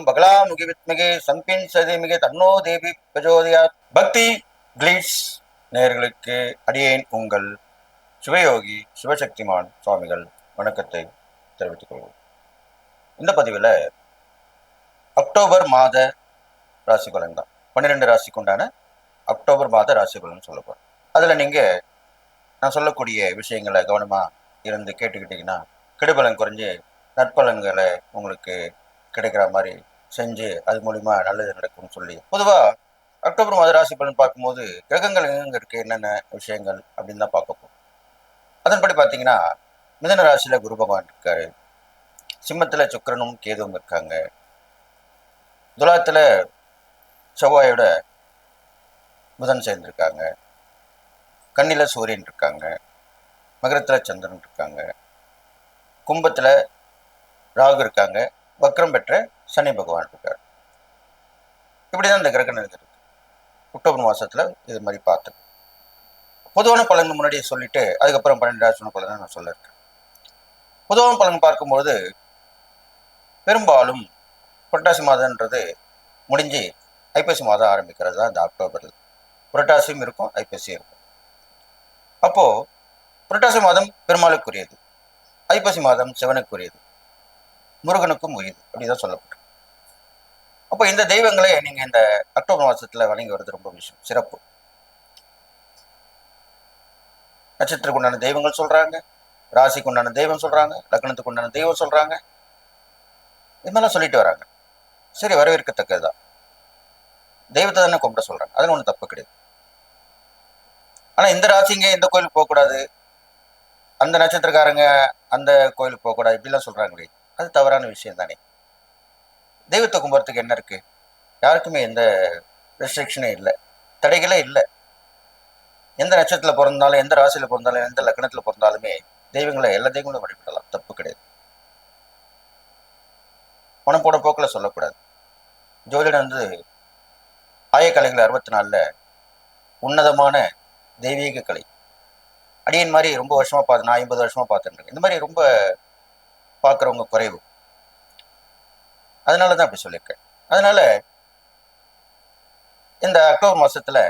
ஓம் பகலாமுகி வித்மிகே சம்பின் சதிமிகே தன்னோ தேவி பிரஜோதியா பக்தி கிளீட்ஸ் நேர்களுக்கு அடியேன் உங்கள் சிவயோகி சிவசக்திமான் சுவாமிகள் வணக்கத்தை தெரிவித்துக் கொள்வோம். இந்த பதிவில் அக்டோபர் மாத ராசி பலன் தான் பன்னிரெண்டு ராசிக்கு உண்டான அக்டோபர் மாத ராசி பலன் சொல்ல போகிறேன் அதில் நீங்கள் நான் சொல்லக்கூடிய விஷயங்களை கவனமாக இருந்து கேட்டுக்கிட்டிங்கன்னா கெடுபலன் குறைஞ்சு நற்பலன்களை உங்களுக்கு கிடைக்கிற மாதிரி செஞ்சு அது மூலிமா நல்லது நடக்கும்னு சொல்லி. பொதுவாக அக்டோபர் மாத ராசி பலன் பார்க்கும்போது கிரகங்கள் எங்கெங்க இருக்கு? என்னென்ன விஷயங்கள் அப்படின்னு தான் பார்க்க போகும் அதன்படி பார்த்தீங்கன்னா மிதன ராசியில் குரு பகவான் இருக்காரு. சிம்மத்தில் சுக்கரனும் கேதுவும் இருக்காங்க. துலாத்தில் செவ்வாயோட புதன் சேர்ந்துருக்காங்க. கண்ணில் சூரியன் இருக்காங்க. மகரத்தில் சந்திரன் இருக்காங்க. கும்பத்தில் ராகு இருக்காங்க. வக்ரம் பெற்ற சனி பகவான் இருக்கார். இப்படி தான் இந்த கிரகணம் நிலைகள் இருக்கு. அக்டோபர் மாதத்தில் இது மாதிரி பார்த்து. பொதுவான பலன் முன்னாடியே சொல்லிட்டு அதுக்கப்புறம் பன்னெண்டு ராசின பலனை நான் சொல்ல பொதுவான பலன் பார்க்கும்போது பெரும்பாலும் புரட்டாசி மாதம்ன்றது முடிஞ்சு ஐப்பசி மாதம் ஆரம்பிக்கிறது தான் இந்த அக்டோபரில். புரட்டாசியும் இருக்கும் ஐப்பசியும் இருக்கும். அப்போது புரட்டாசி மாதம் பெருமாளுக்குரியது. ஐப்பசி மாதம் சிவனுக்குரியது. முருகனுக்கும் உரியது. அப்படிதான் சொல்லப்பட்டிருக்கு. அப்போ இந்த தெய்வங்களை நீங்கள் இந்த அக்டோபர் மாதத்தில் வழங்கி வர்றது ரொம்ப விஷயம். சிறப்பு. நட்சத்திரக்கு உண்டான தெய்வங்கள் சொல்கிறாங்க ராசிக்கு உண்டான தெய்வம் சொல்கிறாங்க லக்னத்துக்கு உண்டான தெய்வம் சொல்கிறாங்க இது மாதிரிலாம் சொல்லிட்டு வராங்க. சரி வரவேற்கத்தக்கது தான் தெய்வத்தை தானே கும்பிட சொல்கிறாங்க அதில் ஒன்றும் தப்பு கிடையாது. ஆனால் இந்த ராசிங்க இந்த கோயிலுக்கு போகக்கூடாது. அந்த நட்சத்திரக்காரங்க அந்த கோயிலுக்கு போகக்கூடாது. இப்படிலாம் சொல்கிறாங்களே அது தவறான விஷயம் தானே தெய்வத்தை கும்புறதுக்கு என்ன இருக்குது யாருக்குமே எந்த ரெஸ்ட்ரிக்ஷனே இல்லை. தடைகளே இல்லை. எந்த நட்சத்திரத்தில் பிறந்தாலும் எந்த ராசியில் பிறந்தாலும் எந்த லக்னத்தில் பிறந்தாலுமே தெய்வங்களை எல்லா தெய்வங்களும் வழிபடலாம். தப்பு கிடையாது. பணம் போன போக்கில் சொல்லக்கூடாது. ஜோதிடம் வந்து ஆயக்கலைகள் அறுபத்தி நாலில் உன்னதமான தெய்வீக கலை. அடியன் மாதிரி ரொம்ப வருஷமாக பார்த்து நான் ஐம்பது வருஷமாக பார்த்துருக்கேன் இந்த மாதிரி ரொம்ப பார்க்குறவங்க குறைவு. அதனால தான் அப்படி சொல்லியிருக்கேன். அதனால இந்த அக்டோபர் மாதத்தில்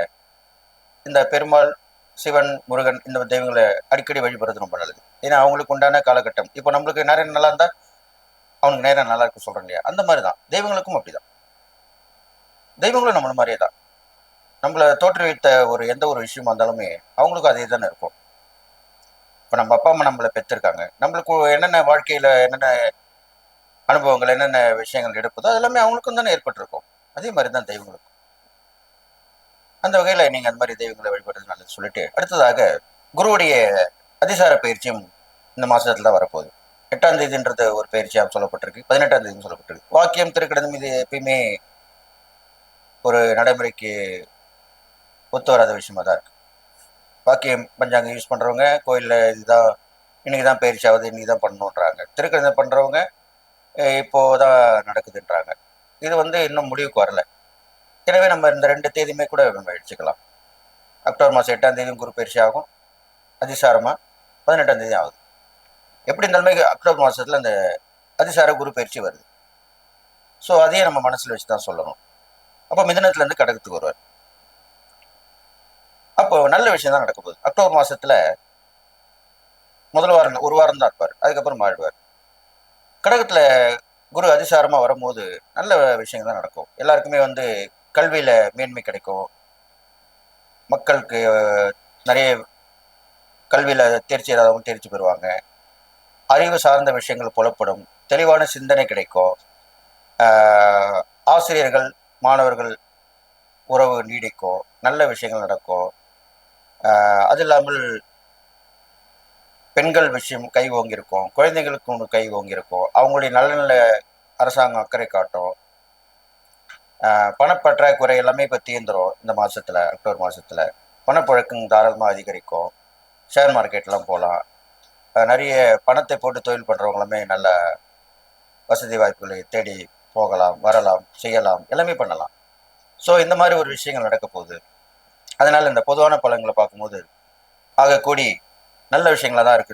இந்த பெருமாள் சிவன் முருகன் இந்த தெய்வங்களை அடிக்கடி வழிபடுறது ரொம்ப நல்லது. ஏன்னா அவங்களுக்கு உண்டான காலகட்டம். இப்போ நம்மளுக்கு நேரம் நல்லா இருந்தால் அவனுக்கு நேரம் நல்லா இருக்கும் சொல்கிறேன் இல்லையா? அந்த மாதிரி தான். தெய்வங்களுக்கும் அப்படிதான் தெய்வங்களும் நம்மள மாதிரியே தான். நம்மளை தோற்றுவித்த ஒரு எந்த ஒரு விஷயமா இருந்தாலுமே அவங்களுக்கும் அதே தானே இருக்கும். இப்போ நம்ம அப்பா அம்மா நம்மளை பெற்றிருக்காங்க. நம்மளுக்கு என்னென்ன வாழ்க்கையில் என்னென்ன அனுபவங்கள் என்னென்ன விஷயங்கள் எடுப்பதோ அது எல்லாமே அவங்களுக்கும் தானே ஏற்பட்டிருக்கும். அதே மாதிரி தான் தெய்வங்களுக்கும். அந்த வகையில் நீங்கள் அந்த மாதிரி தெய்வங்களை வழிபடுறது நல்லது சொல்லிட்டு அடுத்ததாக குருவுடைய அதிசார பயிற்சியும் இந்த மாதத்துல தான் வரப்போகுது. எட்டாம் தேதின்றது ஒரு பயிற்சியாக சொல்லப்பட்டிருக்கு பதினெட்டாம் தேதியும் சொல்லப்பட்டிருக்கு. வாக்கியம் திருக்கடனம் இது எப்பயுமே ஒரு நடைமுறைக்கு ஒத்து வராத விஷயமா தான் இருக்குது வாக்கியம் பஞ்சாங்கம் யூஸ் பண்ணுறவங்க கோயிலில் இதுதான் இன்னைக்கு தான் பயிற்சி ஆகுது இன்றைக்கி தான் பண்ணணுன்றாங்க திருக்கடனை பண்ணுறவங்க இப்போ தான் நடக்குதுன்றாங்க. இது வந்து இன்னும் முடிவுக்கு வரல. எனவே நம்ம இந்த ரெண்டு தேதியுமே கூட நம்ம எடுத்துக்கலாம் அக்டோபர் மாதம் எட்டாம் தேதியும் குரு பயிற்சி ஆகும். அதிசாரமாக பதினெட்டாம் தேதி ஆகுது. எப்படி இருந்தாலுமே அக்டோபர் மாதத்தில் அந்த அதிசார குரு பயிற்சி வருது? ஸோ அதையே நம்ம மனசில் வச்சு தான் சொல்லணும். அப்போ மிதனத்துலேருந்து கடகத்துக்கு வருவார். அப்போ நல்ல விஷயம் தான் நடக்க போகுது. அக்டோபர் மாதத்தில் முதல் வாரம் ஒரு வாரம் தான் இருப்பார். அதுக்கப்புறம் மாறிடுவார். கடகத்தில் குரு அதிசாரமாக வரும்போது நல்ல விஷயங்கள் தான் நடக்கும். எல்லாருக்குமே வந்து கல்வியில் மேன்மை கிடைக்கும். மக்களுக்கு நிறைய கல்வியில் தேர்ச்சி இல்லாதவங்க தேர்ச்சி பெறுவாங்க. அறிவு சார்ந்த விஷயங்கள் புலப்படும். தெளிவான சிந்தனை கிடைக்கும். ஆசிரியர்கள் மாணவர்கள் உறவு நீடிக்கும். நல்ல விஷயங்கள் நடக்கும். அது இல்லாமல் பெண்கள் விஷயம் கை ஓங்கியிருக்கும். குழந்தைங்களுக்கு ஒன்று கை ஓங்கியிருக்கும். அவங்களுடைய நல்ல அரசாங்கம் அக்கறை காட்டும். பணப்பற்றாக்குறை எல்லாமே இப்போ தீர்ந்துடும் இந்த மாதத்தில் அக்டோபர் மாதத்தில் பணப்புழக்கம் தாராளமாக அதிகரிக்கும். ஷேர் மார்க்கெட்லாம் போகலாம். நிறைய பணத்தை போட்டு தொழில் பண்ணுறவங்களுமே நல்ல வசதி வாய்ப்புகளை தேடி போகலாம் வரலாம் செய்யலாம் எல்லாமே பண்ணலாம். ஸோ இந்த மாதிரி ஒரு விஷயங்கள் நடக்க போகுது. அதனால் இந்த பொதுவான பலன்களை பார்க்கும்போது ஆகக்கூடி நல்ல விஷயங்களாக தான் இருக்குது.